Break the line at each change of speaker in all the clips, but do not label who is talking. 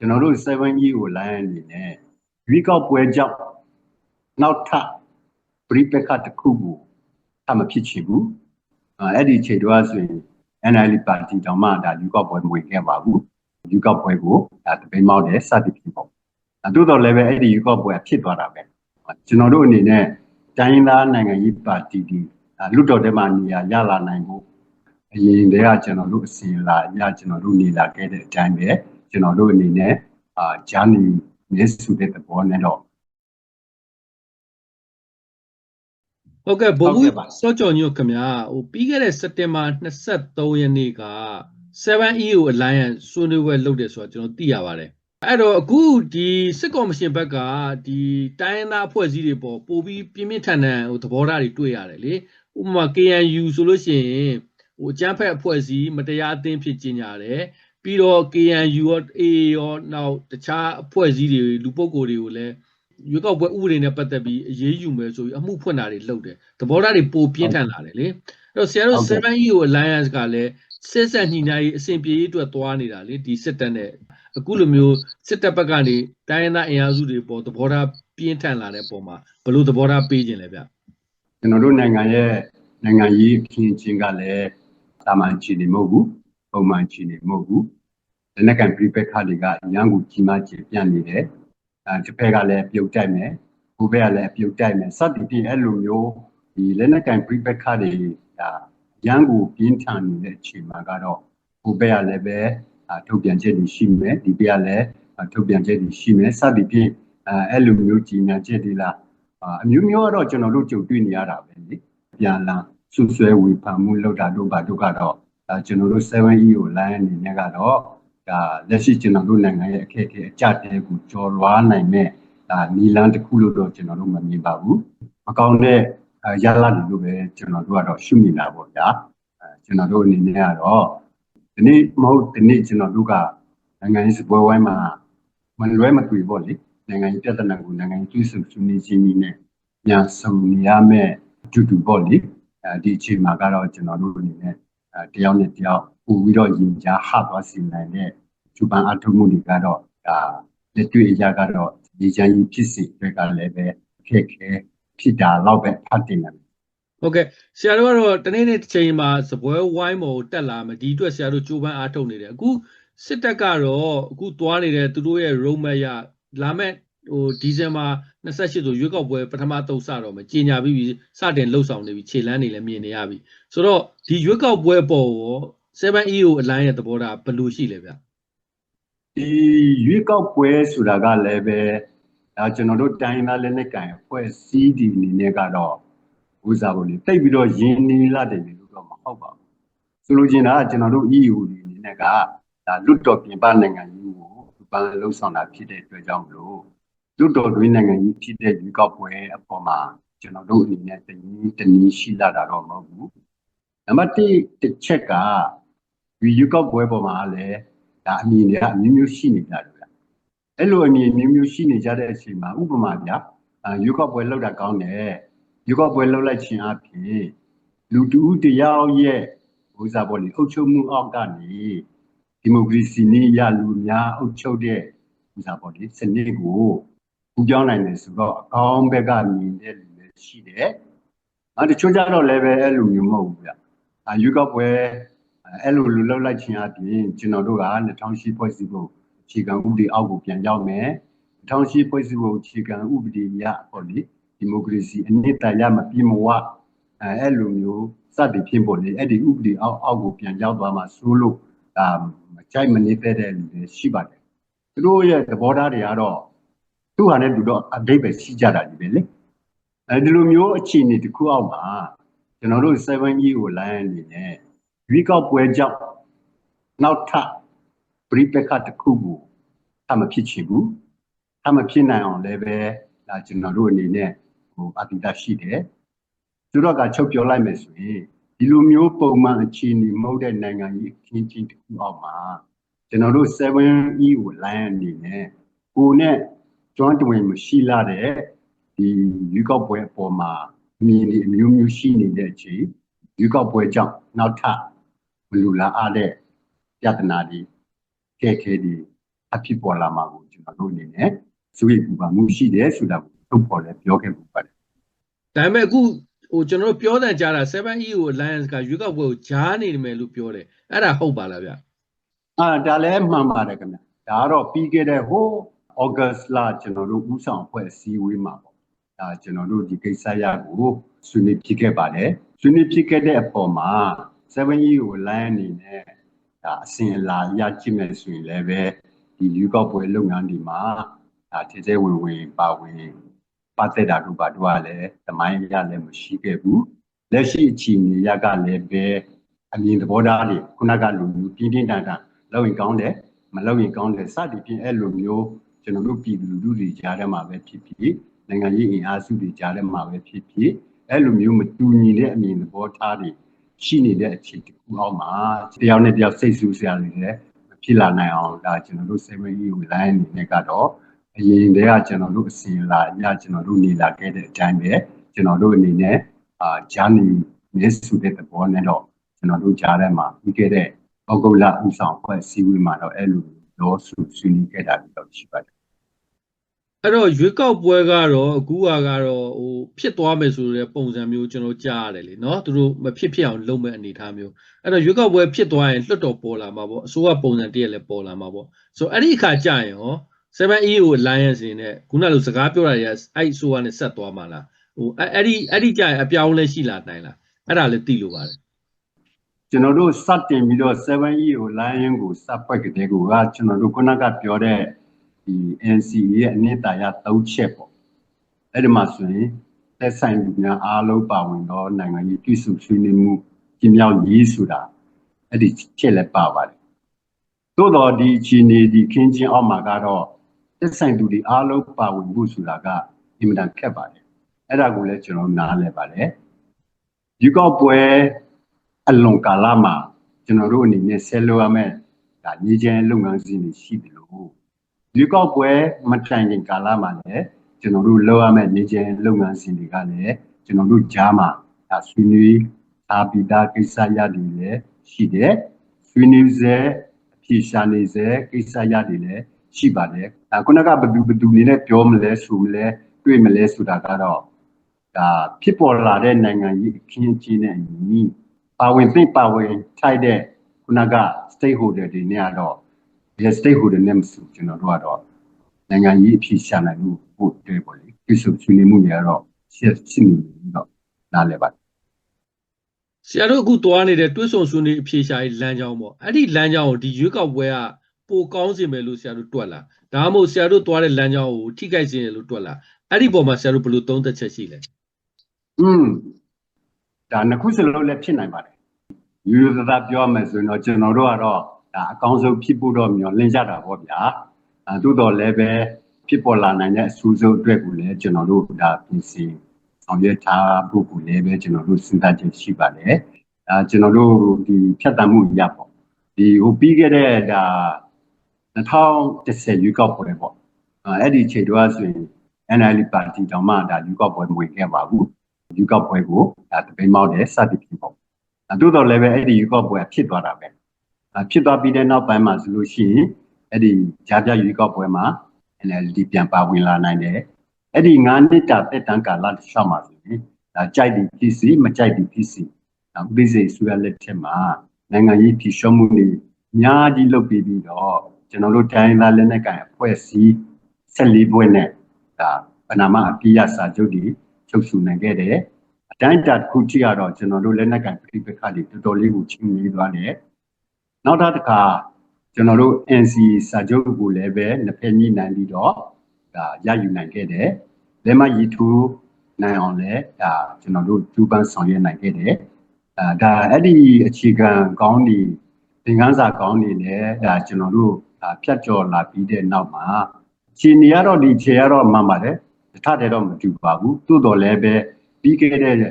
ကျွန်တော်တို့ 7E ကို line အနေနဲ့ရွေးကောက်ပွဲကြောင့်နောက်ထပ်ပြိပက္ခတစ်ခုကိုအမဖြစ်ချင်ဘူးအဲ့ဒီခြေတော့ဆိုရင် NLD ပါတီတောင်မှဒါရွေးကောက်ပွဲမဝင်ခဲ့ပါဘူးရွေးကောက်ပွဲကိုဒါတပိမောက်တယ်စသည်ဖြင့်ပေါ့အဲသို့တော်လည်းပဲအဲ့ဒီရွေးကောက်ပွဲဖြစ်သွားတာပဲကျွန်တော်တို့အနေနဲ့တိုင်းရင်းသားနိုင်ငံရေးပါတီဒီလွတ်တော်ထဲမှာနေရာရလာနိုင်ဖို့အရင်တည်းကကျွန်တော်တို့အစီအလာအရကျွန်တော်တို့နေလာခဲ့တဲ့အတိုင်းပဲ ကျွန်တော်တို့အနေနဲ့အာဂျာနီမြစ်စုတဲ့သဘောနဲ့တော့
ဟုတ်ကဲ့ဘုံဘူးစောကြော်ညို့ခင်ဗျာဟိုပြီးခဲ့တဲ့စက်တင်ဘာ23ရက်နေ့က 7EU Alliance ဆွေးနွေးပွဲလုပ်တယ်ဆိုတော့ကျွန်တော်သိရပါတယ်အဲ့တော့အခုဒီစစ်ကော်မရှင်ဘက်ကဒီတိုင်းသားအဖွဲ့အစည်းတွေပေါ်ပို့ပြီးပြင်းပြင်းထန်ထန်ဟိုသဘောထားတွေတွေ့ရတယ်လေဥပမာ KNU ဆိုလို့ရှိရင်ဟိုအကြမ်းဖက်အဖွဲ့အစည်းမတရားအသင်းဖြစ်ကျင်ကြတယ် ပြီးတော့ KNU ရော AA ရောနောက်တခြားအဖွဲ့အစည်းတွေလူပုဂ္ဂိုလ်တွေကိုလည်းရွေးကောက်ပွဲဥပဒေနဲ့ပတ်သက်ပြီးအရေးယူမယ်ဆိုပြီးအမှုဖွင့်တာတွေလုပ်တယ်သဘောထားတွေပိုပြင်းထန်လာတယ်လေအဲ့တော့ဆရာတို့ 7EU Alliance ကလည်းစစ်ဆက်ညှိနှိုင်းရေးအစဉ်ပြေရေးအတွက်သွားနေတာလေဒီစစ်တပ်နဲ့အခုလိုမျိုးစစ်တပ်ဘက်ကနေတိုင်းရင်းသားအင်အားစုတွေပေါ်သဘောထားပြင်းထန်လာတဲ့ပုံမှာဘယ်လိုသဘောထားပေးခြင်းလဲဗျ
ကျွန်တော်တို့နိုင်ငံရဲ့နိုင်ငံရေးအခင်းချင်းကလည်းတာမန်ချီနေမဟုတ်ဘူး ပုံမှန်ချီနေမဟုတ်ဘူးလက်နက်ကန်ပြိပက္ခတွေကအများကိုကြီးမားကျပြန့်နေတယ်အဲတစ်ဖက်ကလည်းပြုတ်တိုက်မယ်ဘိုးဘက်ကလည်းပြုတ်တိုက်မယ်စသည်ဖြင့်အဲ့လိုမျိုးဒီလက်နက်ကန်ပြိပက္ခတွေဒါရန်ကိုပြင်းထန်နေတဲ့အချိန်မှာကတော့ဘိုးဘက်ကလည်းပဲထုတ်ပြန်ချက်တွေရှိမယ်ဒီဘက်ကလည်းထုတ်ပြန်ချက်တွေရှိမယ်စသည်ဖြင့်အဲအဲ့လိုမျိုးကြီးညာချက်တွေလားအမျိုးမျိုးကတော့ကျွန်တော်တို့ကြုံတွေ့နေရတာပဲလေပြန်လာဆွဆွဲဝေဖန်မှုလောက်တာတို့ပါတို့ကတော့ ဒါကျွန်တော်တို့ 7E ကို line အနေနဲ့ကတော့ဒါလက်ရှိကျွန်တော်တို့နိုင်ငံရဲ့အခက်အခဲအကြတဲကိုကျော်လွားနိုင်မဲ့ဒါနီလန်းတစ်ခုလို့တော့ကျွန်တော်တို့မမြင်ပါဘူးမကောင်းတဲ့ရလာတယ်လို့ပဲကျွန်တော်တို့ကတော့ရှုမြင်တာပေါ့ဗျာအဲကျွန်တော်တို့အနေနဲ့ကတော့ဒီနေ့မဟုတ်ဒီနေ့ကျွန်တော်တို့ကနိုင်ငံရေးစပွဲဝိုင်းမှာမလွဲမသွေပေါ့လေနိုင်ငံရေးပြဿနာကိုနိုင်ငံရေးကျွေးဆုံဆွေးနွေးခြင်းနည်းနဲ့ညာဆုံနေရမယ့်အတူတူပေါ့လေအဲဒီအချိန်မှာကတော့ကျွန်တော်တို့အနေနဲ့အဲ တယောက်နဲ့တယောက်ပို့ပြီးတော့ရင်ကြားဟသွားစီနိုင်တဲ့ကျူပန်အထုမှုတွေကတော့ဒါလက်တွေ့အရာကတော့ဒီချမ်းကြီးဖြစ်စီတွေကလည်းပဲအခက်ခဲဖြစ်တာတော့ပဲဖတ်တင်တယ်
ဟုတ်ကဲ့ဆရာတို့ကတော့တနေ့နေ့တစ်ချိန်မှာစပွဲဝိုင်းပေါ်တက်လာမယ်ဒီအတွက်ဆရာတို့ကြိုးပမ်းအားထုတ်နေတယ်အခုစစ်တပ်ကတော့အခုသွားနေတဲ့သူတို့ရဲ့ roadmap ရလာမဲ့ ဟိုဒီဇင်ဘာ28ဆိုရွေးကောက်ပွဲပထမတုပ်စတော့မယ်ကြီးညာပြီးပြီစတင်လှုပ်ဆောင်နေပြီခြေလန်းနေလည်းမြင်နေရပြီဆိုတော့ဒီရွေးကောက်ပွဲပေါ်ရော 7EO အလိုင်းရဲ့သဘောထားဘယ်လိုရှိလဲဗျ
ဒီရွေးကောက်ပွဲဆိုတာကလည်းပဲဒါကျွန်တော်တို့တိုင်းသားလက်နက်ကင်အဖွဲ့စီးဒီအနေနဲ့ကတော့ဥစားဖို့လေတိတ်ပြီးတော့ယင်းနေလာတယ်လို့တော့မဟုတ်ပါဘူးဆိုလိုချင်တာကကျွန်တော်တို့ EU ဒီအနေနဲ့ကဒါလွတ်တော်ပြင်ပနိုင်ငံကြီးကိုပန်းလှုပ်ဆောင်တာဖြစ်တဲ့အတွက်ကြောင့်မလို့ လွတ်တော်တွင်းနိုင်ငံကြီးဖြစ်တဲ့ရွေးကောက်ပွဲအပေါ်မှာကျွန်တော်တို့အနေနဲ့တနည်းတနည်းရှိလာတာတော့မဟုတ်ဘူးနံပါတ်1တစ်ချက်ကဒီရွေးကောက်ပွဲပေါ်မှာလည်းဒါအမြင်တွေကအမျိုးမျိုးရှိနေကြတယ်ဗျအဲ့လိုအမြင်မျိုးမျိုးရှိနေကြတဲ့အချိန်မှာဥပမာဗျာရွေးကောက်ပွဲလောက်တာကောင်းတယ်ရွေးကောက်ပွဲလောက်လိုက်ခြင်းအပြင်လူတူတယောက်ရဲ့ဥစားပေါ်လေအုပ်ချုပ်မှုအောက်ကနေဒီမိုကရေစီနည်းရလူများအုပ်ချုပ်တဲ့ဥစားပေါ်လေစနစ်ကို ပူပြောင်းနိုင်တယ်ဆိုတော့အကောင်းဘက်ကမြင်တဲ့လူလည်းရှိတယ်။အဲတချို့ကြတော့လည်းပဲအဲ့လိုမျိုးမဟုတ်ဘူးဗျ။အာရွေးကောက်ပွဲအဲ့လိုလူလောက်လိုက်ခြင်းအပြင်ကျွန်တော်တို့က2008ဖွဲ့စည်းဖို့အခြေခံဥပဒေအောက်ကိုပြန်ရောက်မယ်2008ဖွဲ့စည်းဖို့အခြေခံဥပဒေရပေါ့လေဒီမိုကရေစီအနှစ်သာရမပြည့်မဝအဲအဲ့လိုမျိုးစသည်ဖြင့်ပေါ့လေအဲ့ဒီဥပဒေအောက်အောက်ကိုပြန်ရောက်သွားမှဆိုလို့ဒါမကြိုက်မနေတဲ့တဲ့လူတွေရှိပါတယ်သူတို့ရဲ့သဘောထားတွေကတော့ သူ့ဟာနဲ့သူတော့အတိတ်ပဲရှိကြတာဒီပဲလေအဲဒီလိုမျိုးအခြေအနေတစ်ခုအောက်မှာကျွန်တော်တို့ 7E ကို line အနေနဲ့ရွေးကောက်ပွဲကြောင့်နောက်ထပ်ပြိပက္ခတစ်ခုကိုအမဖြစ်ချင်ဘူးအမဖြစ်နိုင်အောင်လည်းပဲဒါကျွန်တော်တို့အနေနဲ့ဟိုအတိတ်ရှိတယ်သူတို့ကချုပ်ပြောလိုက်မယ်ဆိုရင်ဒီလိုမျိုးပုံမှန်အခြေအနေမဟုတ်တဲ့နိုင်ငံကြီးအခင်းချင်းတစ်ခုအောက်မှာကျွန်တော်တို့ 7E ကို line အနေနဲ့ကိုနဲ့ ကျွမ်းတဝင်မရှိလာတဲ့ဒီရွေးကောက်ပွဲအပေါ်မှာမြင်နေအမျိုးမျိုးရှိနေတဲ့အချိန်ရွေးကောက်ပွဲကြောင့်နောက်ထပ်မလူလားအားတဲ့ပြဿနာတွေကဲခဲတွေအဖြစ်ပေါ်လာမှာကိုကျွန်တော်တို့အနေနဲ့စိုးရိမ်ပူပန်မှုရှိတယ်ဆိုတာကိုထုတ်ဖော်လဲပြောခဲ့မှုပါတယ်
ဒါပေမဲ့အခုဟိုကျွန်တော်တို့ပြောတဲ့ကြားတာ 7EU Alliance ကရွေးကောက်ပွဲကိုဂျားနေတယ်လို့ပြောတယ်အဲ့ဒါဟုတ်ပါလားဗျ
အာဒါလည်းမှန်ပါတယ်ခင်ဗျဒါကတော့ပြီးခဲ့တဲ့ဟို ဩဂတ်လကျွန်တော်တို့ဥဆောင်ဖွဲ့အစည်းအဝေးမှာပေါ့ဒါကျွန်တော်တို့ဒီကိစ္စရကိုဆွေးနွေးဖြစ်ခဲ့ပါတယ်ဆွေးနွေးဖြစ်ခဲ့တဲ့အပေါ်မှာ 7EU ကို line အနေနဲ့ဒါအစဉ်အလာရကြည့်မယ်ဆိုရင်လည်းပဲဒီယူကောက်ပွဲလုပ်ငန်းတွေမှာဒါထဲထဲဝင်ဝင်ပါဝင်ပတ်သက်တာတို့ပါတို့ကလည်းတမိုင်းရလည်းမရှိခဲ့ဘူးလက်ရှိအခြေအနေရကလည်းပဲအမြင်သဘောထားတွေခုနကလူမျိုးပြင်းပြင်းထန်ထန်လောက်ရင်ကောင်းတယ်မလောက်ရင်ကောင်းတယ်စသည်ဖြင့်အဲ့လိုမျိုး ကျွန်တော်တို့ပြည်သူလူထုတွေကြားထဲမှာပဲဖြစ်ဖြစ်နိုင်ငံရေးအင်အားစုတွေကြားထဲမှာပဲဖြစ်ဖြစ်အဲ့လိုမျိုးမတူညီတဲ့အမြင်သဘောထားတွေရှိနေတဲ့အခြေတစ်ခုအောက်မှာတယောက်နဲ့တယောက်စိတ်ဆူစရာတွေလည်းဖြစ်လာနိုင်အောင်ဒါကျွန်တော်တို့ 7EU line အနေနဲ့ကတော့အရင်တည်းကကျွန်တော်တို့အစီအလာအရကျွန်တော်တို့နေလာခဲ့တဲ့အတိုင်းပဲကျွန်တော်တို့အနေနဲ့အာဂျာနီမြစ်စုတဲ့သဘောနဲ့တော့ကျွန်တော်တို့ကြားထဲမှာပြီးခဲ့တဲ့ဩဂုတ်လဥဆောင်ဖွဲ့စည်းဝေးမှာတော့အဲ့လို ရောဆူဆွေးနွေးခဲ့တာတော့ရှိပါတယ်
အဲ့တော့ရွေးကောက်ပွဲကတော့အခုကကတော့ဟိုဖြစ်သွားမယ်ဆိုတဲ့ပုံစံမျိုးကျွန်တော်ကြားရတယ်လေနော်သူတို့မဖြစ်ဖြစ်အောင်လုပ်မဲ့အနေအထားမျိုးအဲ့တော့ရွေးကောက်ပွဲဖြစ်သွားရင်လွတ်တော်ပေါ်လာမှာပေါ့အစိုးရပုံစံတည်းလည်းပေါ်လာမှာပေါ့ဆိုတော့အဲ့ဒီအခါကြာရင်ရော 7EU Alliance နဲ့ခုနလိုစကားပြောတာတွေကအဲ့အစိုးရနဲ့ဆက်သွားမှာလားဟိုအဲ့အဲ့ဒီအဲ့ဒီကြာရင်အပြောင်းလဲရှိလာနိုင်လားအဲ့ဒါလည်းသိလို့ပါတယ်
ကျွန်တော်တို့စတင်ပြီးတော့ 7EO Lion ကိုစပွက်ကတဲ့ကိုကကျွန်တော်တို့ခုနကပြောတဲ့ဒီ NCA ရဲ့အနှစ်သာရ၃ချက်ပေါ့အဲ့ဒီမှာဆိုရင်သက်ဆိုင်လူများအားလုံးပါဝင်တော့နိုင်ငံရေးပြည်စုဆွေးနွေးမှုပြင်းမြောက်ရေးဆိုတာအဲ့ဒီချက်လည်းပါပါတယ်သို့တော့ဒီချီနေဒီခင်းချင်းအောက်မှာကတော့သက်ဆိုင်သူတွေအားလုံးပါဝင်မှုဆိုတာကအင်မတန်ခက်ပါတယ်အဲ့ဒါကိုလည်းကျွန်တော်နားလည်ပါတယ်ဒီကောက်ပွဲ အလွန်ကာလမှာကျွန်တော်တို့အနေနဲ့ဆက်လုပ်ရမယ့်ဒါညီချမ်းလုပ်ငန်းစဉ်တွေရှိတယ်လို့ဒီကောက်ပွဲမတိုင်ခင်ကာလမှာလည်းကျွန်တော်တို့လုပ်ရမယ့်ညီချမ်းလုပ်ငန်းစဉ်တွေကလည်းကျွန်တော်တို့ကြားမှာဒါဆွေးနွေးအားပိတာကိစ္စရတယ်လည်းရှိတယ်ဆွေးနွေးစေအဖြေရှာနေစေကိစ္စရတယ်လည်းရှိပါတယ်ဒါခုနကဘယ်သူဘယ်သူနေနဲ့ပြောမလဲဆိုမလဲတွေ့မလဲဆိုတာကတော့ဒါဖြစ်ပေါ်လာတဲ့နိုင်ငံကြီးအခင်းအကျင်းနဲ့အညီ ပါဝင်သိပါဝင်ထိုက်တဲ့ခုနက stakeholder တွေနဲ့ကတော့ဒီ stakeholder နဲ့မဆိုကျွန်တော်တို့ကတော့နိုင်ငံကြီးအဖြစ်ရှာနိုင်မှုပို့တွေ့ပေါ့လေဒီဆိုဆွေးနွေးမှုတွေကတော့ရှင်းရှင်းနေပြီးတော့နားလည်ပါတယ်
ဆရာတို့အခုသွားနေတဲ့တွဲဆုံဆွေးနွေးအဖြေရှာရေးလမ်းကြောင်းပေါ့အဲ့ဒီလမ်းကြောင်းကိုဒီရွေးကောက်ပွဲကပိုကောင်းစေမယ်လို့ဆရာတို့တွက်လာဒါမှမဟုတ်ဆရာတို့သွားတဲ့လမ်းကြောင်းကိုထိခိုက်စေတယ်လို့တွက်လာအဲ့ဒီပုံမှာဆရာတို့ဘယ်လိုသုံးသက်ချက်ရှိလဲ
อืม ဒါနှစ်ခုစလုံးလည်းဖြစ်နိုင်ပါတယ်ယူရသာပြောမယ်ဆိုရင်တော့ကျွန်တော်တို့ကတော့ဒါအကောင်းဆုံးဖြစ်ဖို့တော့မျှော်လင့်ကြတာပေါ့ဗျာအဲသို့တော်လည်းပဲဖြစ်ပေါ်လာနိုင်တဲ့အဆူဆုံးအတွက်ကိုလည်းကျွန်တော်တို့ဒါပြင်ဆင်ဆောင်ရွက်ထားဖို့ကိုလည်းပဲကျွန်တော်တို့စဉ်းစားချက်ရှိပါတယ်အဲကျွန်တော်တို့ဒီဖြတ်တန်းမှုရပေါ့ဒီဟိုပြီးခဲ့တဲ့ဒါ2010ရွေးကောက်ပွဲပေါ့အဲအဲ့ဒီချိန်တော့ဆိုရင် NLD ပါတီတောင်မှဒါရွေးကောက်ပွဲမဝင်ခဲ့ပါဘူး ရွေးကောက်ပွဲကိုဒါတပိမောက်တယ်စသည်ဖြင့်ပေါ့အဲသို့တော်လည်းပဲအဲ့ဒီရွေးကောက်ပွဲဖြစ်သွားတာပဲအဲဖြစ်သွားပြီးတဲ့နောက်ပိုင်းမှာဆိုလို့ရှိရင်အဲ့ဒီဂျာပြရွေးကောက်ပွဲမှာ NLD ပြန်ပါဝင်လာနိုင်တယ်အဲ့ဒီ9နှစ်တာတက်တန်းကာလတစ်လျှောက်မှာဆိုရင်ဒါကြိုက်တယ်ဖြစ်စီမကြိုက်တယ်ဖြစ်စီဒါဥပဒေစိတ်ဆူရလက်ထက်မှာနိုင်ငံရေးထီရှုံးမှုတွေအများကြီးလုပ်ပြီးပြီးတော့ကျွန်တော်တို့တိုင်းသားလက်နက်ကိုင်အဖွဲ့အစည်း14ဘွဲ့နဲ့ဒါပနာမအပြည့်ရစာချုပ်တွေ ချုပ်ဆူနိုင်ခဲ့တယ်အတိုင်းအတာတစ်ခုကြည့်ရတော့ကျွန်တော်တို့လက်နက်ကင်ပြိပခါတွေတော်တော်လေးကိုချင်းနေသွားတယ်နောက်တစ်ခါကျွန်တော်တို့ NC စာချုပ်ကိုလည်းပဲနှစ်ဖက်ညှိနှိုင်းပြီးတော့ဒါရယူနိုင်ခဲ့တယ်လက်မရီထူနိုင်အောင်လည်းဒါကျွန်တော်တို့ကျူပန်းဆောင်ရွက်နိုင်ခဲ့တယ်အာဒါအဲ့ဒီအခြေခံကောင်းဒီသင်ခန်းစာကောင်းနေလည်းဒါကျွန်တော်တို့ဒါဖြတ်ကျော်လာပြီးတဲ့နောက်မှာခြေနေရတော့ဒီခြေရတော့မှန်ပါတယ် တထတဲ့တော့မတူပါဘူးသို့တော်လည်းပဲပြီးခဲ့တဲ့ဒီ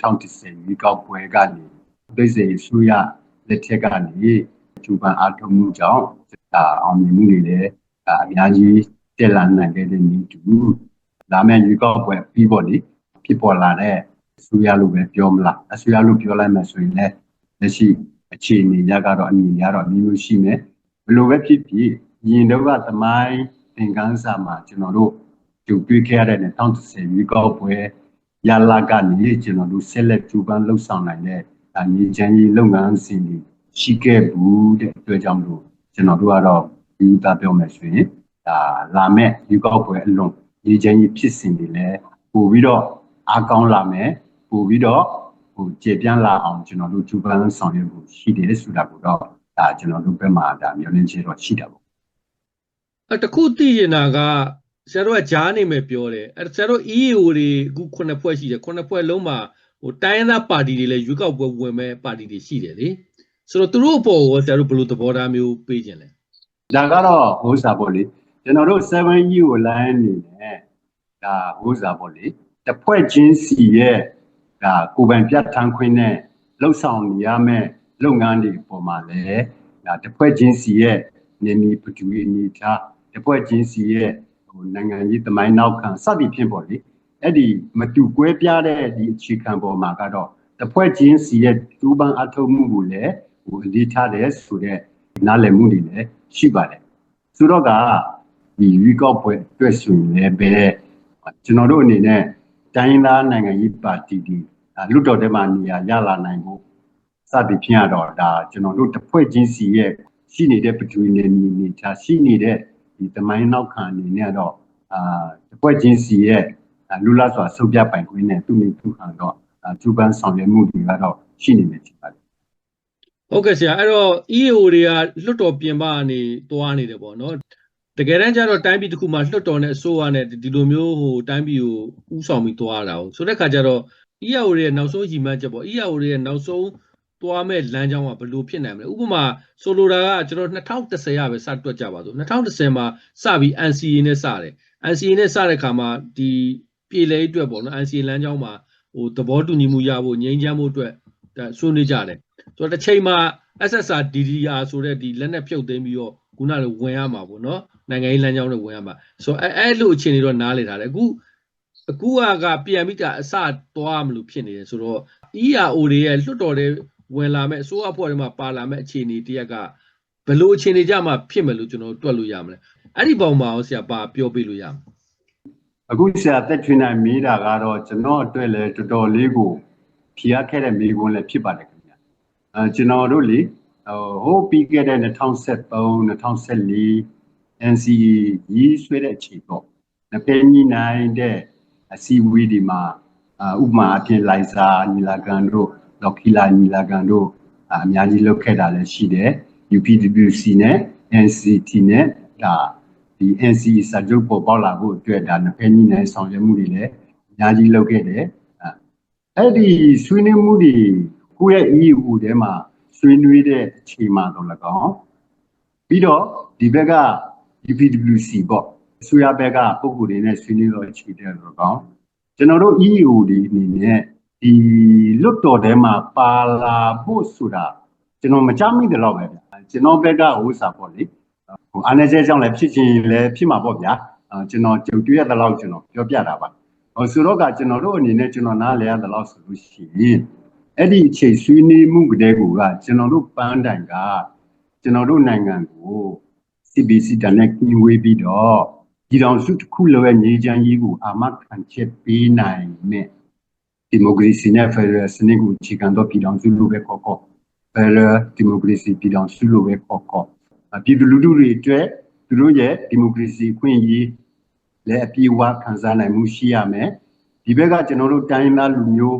1010ရေကောက်ပွဲကနေဒိစေဆူရလက်ထက်ကနေကျူပန်အားထုတ်မှုကြောင့်ဒါအောင်မြင်မှုတွေလည်းဒါအများကြီးတက်လာနိုင်ခဲ့တဲ့နည်းတူလာမယ့်ရေကောက်ပွဲပြီးပေါ့လေဖြစ်ပေါ်လာတဲ့အဆူရလို့ပဲပြောမလားအဆူရလို့ပြောလိုက်မယ်ဆိုရင်လည်းလက်ရှိအခြေအနေရကတော့အမြင်ရတော့အမျိုးမျိုးရှိမယ်ဘယ်လိုပဲဖြစ်ဖြစ်ညီတို့ကသမိုင်းသင်ခန်းစာမှာကျွန်တော်တို့ ကြုံတွေ့ခဲ့ရတဲ့2010ရွေးကောက်ပွဲရလာကနေကျွန်တော်တို့ဆက်လက်ကြိုးပမ်းလှုပ်ဆောင်နိုင်တဲ့ဒါညီချမ်းကြီးလုပ်ငန်းစဉ်တွေရှိခဲ့ဘူးတဲ့အတွက်ကြောင့်မလို့ကျွန်တော်တို့ကတော့ဒီသားပြောမယ်ဆိုရင်ဒါလာမဲ့ရွေးကောက်ပွဲအလွန်ညီချမ်းကြီးဖြစ်စဉ်တွေလည်းပို့ပြီးတော့အားကောင်းလာမယ်ပို့ပြီးတော့ဟိုကျေပြန့်လာအောင်ကျွန်တော်တို့ကြိုးပမ်းဆောင်ရွက်ဖို့ရှိတယ်ဆိုတာကိုတော့ဒါကျွန်တော်တို့ဘက်မှာဒါမျိုးလင်းချေတော့ရှိတာပေါ့
အဲတခုသိရင်တာက ဆရာတို့ကဂျားနေမယ်ပြောတယ်အဲဆရာတို့ EAO တွေအခုခုနှစ်ဖွဲ့ရှိတယ်ခုနှစ်ဖွဲ့လုံးမှာဟိုတိုင်းရင်းသားပါတီတွေလည်းရွေးကောက်ပွဲဝင်မဲ့ပါတီတွေရှိတယ်လေဆိုတော့သူတို့အပေါ်ကိုဆရာတို့ဘယ်လိုသဘောထားမျိုးပေးခြင်းလဲ
ဒါကတော့ဟိုးစားပေါ့လေကျွန်တော်တို့ 7E ကို line အနေနဲ့ဒါဟိုးစားပေါ့လေတစ်ဖွဲ့ချင်းစီရဲ့ဒါကိုယ်ပိုင်ပြတ်ထန်းခွင့်နဲ့လှုပ်ဆောင်နေရမယ့်လုပ်ငန်းတွေပေါ်မှာလည်းဒါတစ်ဖွဲ့ချင်းစီရဲ့နေနီပတူရီအနေထားတစ်ဖွဲ့ချင်းစီရဲ့ ဟိုနိုင်ငံရေးသမိုင်းနောက်ခံစသည်ဖြင့်ပေါ့လေအဲ့ဒီမတူကွဲပြားတဲ့ဒီအခြေခံပေါ်မှာကတော့တစ်ဖွဲ့ချင်းစီရဲ့တူပန်းအထောက်မှုကိုလည်းဟိုအလေးထားတယ်ဆိုတဲ့နားလည်မှုတွေလည်းရှိပါတယ်ဆိုတော့ကဒီရွေးကောက်ပွဲအတွက်ဆိုရင်လည်းပဲကျွန်တော်တို့အနေနဲ့တိုင်းသားနိုင်ငံရေးပါတီဒီလွတ်တော်ထဲမှာနေရာရလာနိုင်ဖို့စသည်ဖြင့်ကတော့ဒါကျွန်တော်တို့တစ်ဖွဲ့ချင်းစီရဲ့ရှိနေတဲ့ပထဝီနယ်မြေနေချာရှိနေတဲ့ ဒီသမိုင်းနောက်ခံအနေနဲ့တော့အာတစ်ဖွဲ့ချင်းစီရဲ့လူလာစွာဆုပ်ပြပိုင်ခွင့်နဲ့သူ့မိသူခံတော့သူပန်းဆောင်ရွက်မှုတွေကတော့ရှိနေမယ်ဖြစ်ပါတယ်
ဟုတ်ကဲ့ဆရာအဲ့တော့ EAO တွေကလွတ်တော်ပြင်ပကနေသွားနေတယ်ပေါ့နော်တကယ်တမ်းကျတော့တိုင်းပြည်တစ်ခုမှာလွတ်တော်နဲ့အစိုးရနဲ့ဒီလိုမျိုးဟိုတိုင်းပြည်ကိုဥဆောင်ပြီးသွားတာ哦ဆိုတဲ့ခါကျတော့ EAO တွေရဲ့နောက်ဆုံးရည်မှန်းချက်ပေါ့ EAO တွေရဲ့နောက်ဆုံး သွားမဲ့လမ်းကြောင်းကဘယ်လိုဖြစ်နိုင်မလဲဥပမာဆိုလိုတာကကျွန်တော်2010ရပဲစတွက်ကြပါစို့2010မှာစပြီး NCA နဲ့စတယ် NCA နဲ့စတဲ့ခါမှာဒီပြည်လဲအတွက်ပေါ့နော် NCA လမ်းကြောင်းမှာဟိုသဘောတူညီမှုရဖို့ငြိမ်းချမ်းမှုအတွက်ဒါဆွေးနွေးကြတယ်ဆိုတော့တစ်ချိန်မှာ SSR DDR ဆိုတဲ့ဒီလက်နဲ့ဖြုတ်သိမ်းပြီးတော့ခုနကလိုဝင်ရမှာပေါ့နော်နိုင်ငံရေးလမ်းကြောင်းနဲ့ဝင်ရမှာဆိုတော့အဲအဲ့လိုအခြေအနေတော့နားလည်ထားတယ်အခုအခုကကပြန်ပြီးတာအစသွားမလို့ဖြစ်နေတယ်ဆိုတော့ ERO တွေရဲ့လွတ်တော်တွေ ဝင်လာမဲ့အစိုးရအဖွဲ့တွေမှာပါလာမဲ့အခြေအနေတရက်ကဘယ်လိုအခြေအနေကြမှာဖြစ်မယ်လို့ကျွန်တော်တွက်လို့ရမလဲအဲ့ဒီပုံမှာရောဆရာပါပြောပြလို့ရမလဲ
အခုဆရာသက်ထွေးနိုင်မိတာကတော့ကျွန်တော်အတွက်လည်းတော်တော်လေးကိုဖြေရခဲ့တဲ့မိကွန်းလည်းဖြစ်ပါတယ်ခင်ဗျာအဲကျွန်တော်တို့လေဟိုပြီးခဲ့တဲ့2013 2014 NCE ရေးဆွဲတဲ့အချိန်ပေါ့နပင်းညီနိုင်တဲ့အစည်းအဝေးဒီမှာဥပမာအပြင်လိုက်စာညီလာခံတို့ လော်ခီလာညီလာခံတို့အများကြီးလုပ်ခဲ့တာလည်းရှိတယ် UPWC နဲ့ NCT နဲ့ဒါဒီ NCE စာချုပ်ပေါ်ပေါက်လာဖို့အတွက်ဒါနှစ်ဖက်ညီနိုင်ဆောင်ရွက်မှုတွေလည်းအများကြီးလုပ်ခဲ့တယ်အဲ့ဒီဆွေးနွေးမှုတွေကိုယ့်ရဲ့ EU ထဲမှာဆွေးနွေးတဲ့အခြေမှာတော့၎င်းပြီးတော့ဒီဘက်က UPWC ပေါ့အစိုးရဘက်ကပုံကိုယ်တွေနဲ့ဆွေးနွေးတော့အခြေတဲ့တော့၎င်းကျွန်တော်တို့ EU ဒီအနေနဲ့ ဒီလွတ်တော်ထဲမှာပါလာဖို့ဆိုတာကျွန်တော်မကြမိတယ်တော့ပဲဗျကျွန်တော်ဘက်ကဟိုစာပေါ့လေဟိုအားနေချက်ကြောင့်လည်းဖြစ်ချင်းလည်းဖြစ်မှာပေါ့ဗျာကျွန်တော်ကြုံတွေ့ရတဲ့လောက်ကျွန်တော်ပြောပြတာပါဟိုဆိုတော့ကကျွန်တော်တို့အနေနဲ့ကျွန်တော်နားလည်ရတဲ့လောက်ဆိုလို့ရှိရင်အဲ့ဒီအခြေဆွေးနွေးမှုကလေးကကျွန်တော်တို့ပန်းတိုင်ကကျွန်တော်တို့နိုင်ငံကို CBC တန်နဲ့ကင်းဝေးပြီးတော့ဒီတော်စုတစ်ခုလုံးရဲ့ညီချမ်းရေးကိုအာမခံချက်ပေးနိုင်မဲ့ ဒီမိုကရေစီနဲ့ဖက်ဒရယ်စနစ်ကိုအခြေခံသောပြည်ထောင်စုလိုပဲခေါ်ခေါ်ဖက်ဒရယ်ဒီမိုကရေစီပြည်ထောင်စုလိုပဲခေါ်ခေါ်ပြည်သူလူထုတွေအတွက်သူတို့ရဲ့ဒီမိုကရေစီခွင့်ရလည်းအပြည့်အဝခံစားနိုင်မှုရှိရမယ်ဒီဘက်ကကျွန်တော်တို့တိုင်းသားလူမျိုး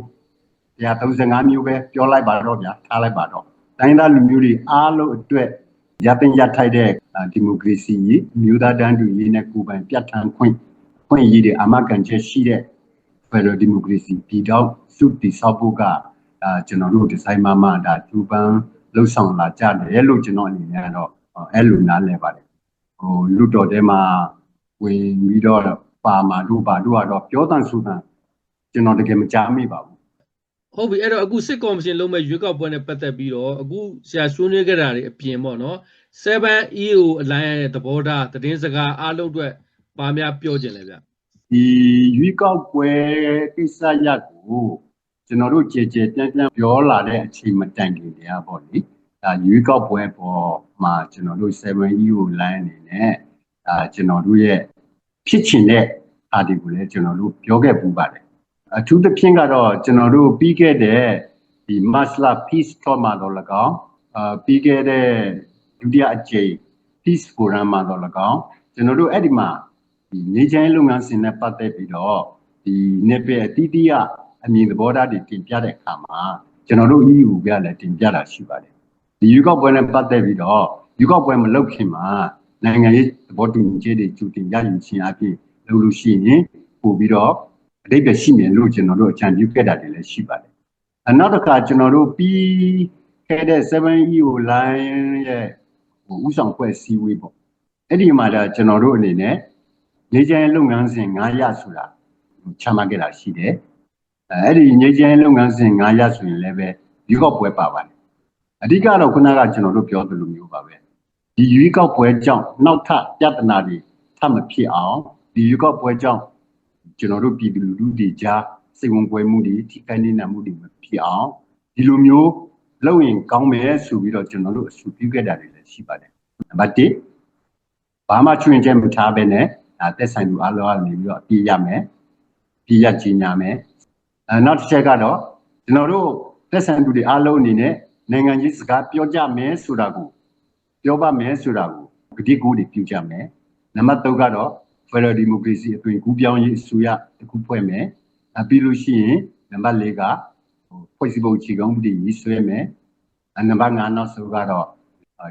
135မျိုးပဲပြောလိုက်ပါတော့ဗျာထားလိုက်ပါတော့တိုင်းသားလူမျိုးတွေအားလုံးအတွက်ရပင်ရထိုက်တဲ့ဒီမိုကရေစီကြီးမြို့သားတန်းတူရေးနဲ့ကိုယ်ပိုင်ပြဋ္ဌာန်းခွင့်ခွင့်ရည်တွေအာမခံချက်ရှိတဲ့ Federal Democracy ပြည်တော်စုတည်ဆောက်ဖို့ကအာကျွန်တော်တို့ဒီဇိုင်းမမဒါသူပန်းလှုပ်ဆောင်လာကြတယ်လို့ကျွန်တော်အနေနဲ့ကတော့အဲ့လိုနားလည်ပါတယ်ဟိုလူတော်ထဲမှာဝင်ပြီးတော့ပါမှာတို့ပါတို့ကတော့ပြောတန်ဆိုတန်ကျွန်တော်တကယ်မကြားမိပါဘူး
ဟုတ်ပြီအဲ့တော့အခုစစ်ကော်မရှင်လုံးမဲ့ရွေးကောက်ပွဲနဲ့ပတ်သက်ပြီးတော့အခုဆရာဆွေးနွေးခဲ့တာတွေအပြင်ပေါ့နော် 7EO အလိုင်းရဲ့သဘောထားသတင်းစကားအားလုံးအတွက်ပါများပြောခြင်းလဲဗျ
ဒီရွေးကောက်ပွဲကိစ္စရပ်ကိုကျွန်တော်တို့ကြည်ကြည်ပြန့်ပြန့်ပြောလာတဲ့အချိန်မတိုင်ခင်တည်းကပေါ့လေဒါရွေးကောက်ပွဲပေါ်မှာကျွန်တော်တို့ 7EU line အနေနဲ့ဒါကျွန်တော်တို့ရဲ့ဖြစ်ချင်တဲ့အားဒီကိုလည်းကျွန်တော်တို့ပြောခဲ့ပူပါတယ်အထူးသဖြင့်ကတော့ကျွန်တော်တို့ပြီးခဲ့တဲ့ဒီ Masla Peace Talk မှာတော့၎င်းအာပြီးခဲ့တဲ့ဒုတိယအကြိမ် Peace Forum မှာတော့၎င်းကျွန်တော်တို့အဲ့ဒီမှာ ဒီနေချိုင်းလုပ်ငန်းစဉ်နဲ့ပတ်သက်ပြီးတော့ဒီနေပယ်အတိတိယအမြင်သဘောထားတွေတင်ပြတဲ့အခါမှာကျွန်တော်တို့ EU ကလည်းတင်ပြတာရှိပါတယ်ဒီယူကောက်ပွဲနဲ့ပတ်သက်ပြီးတော့ယူကောက်ပွဲမလုပ်ခင်မှာနိုင်ငံရေးသဘောတူညီချက်တွေကြိုတင်ရယူခြင်းအပြင်လုပ်လို့ရှိရင်ပို့ပြီးတော့အတိတ်ပဲရှိမယ်လို့ကျွန်တော်တို့အကြံပြုခဲ့တာတွေလည်းရှိပါတယ်အနောက်တစ်ခါကျွန်တော်တို့ပြီးခဲ့တဲ့ 7EU line ရဲ့ဟိုဥဆောင်ဖွဲ့စည်းဝေးပေါ့အဲ့ဒီမှာတော့ကျွန်တော်တို့အနေနဲ့ နေကျန်းလုပ်ငန်းစဉ်9ရဆိုတာချမှတ်ခဲ့တာရှိတယ်အဲ့ဒီနေကျန်းလုပ်ငန်းစဉ်9ရဆိုရင်လည်းပဲဒီကောက်ပွဲပါပါတယ်အဓိကတော့ခုနကကျွန်တော်တို့ပြောသလိုမျိုးပါပဲဒီရွေးကောက်ပွဲကြောင့်နောက်ထပ်ပြဿနာတွေထပ်မဖြစ်အောင်ဒီရွေးကောက်ပွဲကြောင့်ကျွန်တော်တို့ပြည်သူလူထုတွေကြားစိတ်ဝင်ပွဲမှုတွေထိခိုက်နေတာမှုတွေမဖြစ်အောင်ဒီလိုမျိုးလုပ်ရင်ကောင်းမယ်ဆိုပြီးတော့ကျွန်တော်တို့အဆိုပြုခဲ့တာတွေလည်းရှိပါတယ်နံပါတ်1ဘာမှချွင်ချက်မထားဘဲနဲ့ ဒါသက်ဆိုင်သူအားလုံးကနေပြီးတော့အပြည့်ရမယ်ပြည့်ရကြီးညာမယ်အဲနောက်တစ်ချက်ကတော့ကျွန်တော်တို့သက်ဆိုင်သူတွေအားလုံးအနေနဲ့နိုင်ငံကြီးစကားပြောကြမယ်ဆိုတာကိုပြောပါမယ်ဆိုတာကိုဂတိကူတွေပြုကြမယ်နံပါတ်3ကတော့ Federal Democracy အသွင်ကူးပြောင်းရေးအစိုးရတစ်ခုဖွဲ့မယ်အပြီးလို့ရှိရင်နံပါတ်4ကဟိုဖွဲ့စည်းပုံခြေကောင်းမှုတွေရေးဆွဲမယ်အနံပါတ်5နောက်ဆုံးကတော့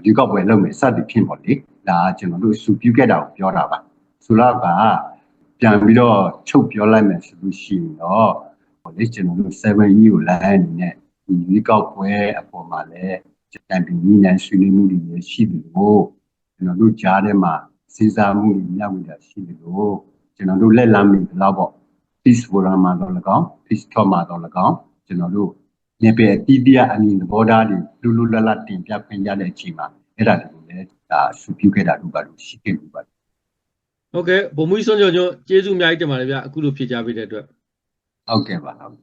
ဒီကောက်ပွဲလုပ်မယ်စသည်ဖြင့်ပေါ့လေဒါကကျွန်တော်တို့စုပြုခဲ့တာကိုပြောတာပါ ဆိုတော့ကပြန်ပြီးတော့ချုပ်ပြောလိုက်မယ်ဆိုလို့ရှိရင်တော့ဟိုလေကျွန်တော်တို့ 7E ကိုလိုင်းအနေနဲ့ဒီဒီကောက်ပွဲအပေါ်မှာလည်းတန်ပြီးညီနိုင်ဆွေးနွေးမှုတွေရှိတယ်လို့ကျွန်တော်တို့ကြားထဲမှာစဉ်းစားမှုတွေမျှဝေတာရှိတယ်လို့ကျွန်တော်တို့လက်လမ်းမိတော့ပေါ့ peace forum မှာတော့၎င်း peace talk မှာတော့၎င်းကျွန်တော်တို့နေပယ်အတိတရားအမြင်သဘောထားတွေလူလူလတ်လတ်တင်ပြခွင့်ရတဲ့အချိန်မှာအဲ့ဒါတွေကိုလည်းဒါဆူပြုခဲ့တာတို့ပါလို့ရှိခဲ့ပြီပါ
ဟုတ်ကဲ့ဘုံမူကြီးစွန်ကျော်ကျော်ကျေးဇူးအများကြီးတင်ပါတယ်ဗျအခုလိုဖြေကြားပေးတဲ့အတွက်
ဟုတ်ကဲ့ပါဟုတ်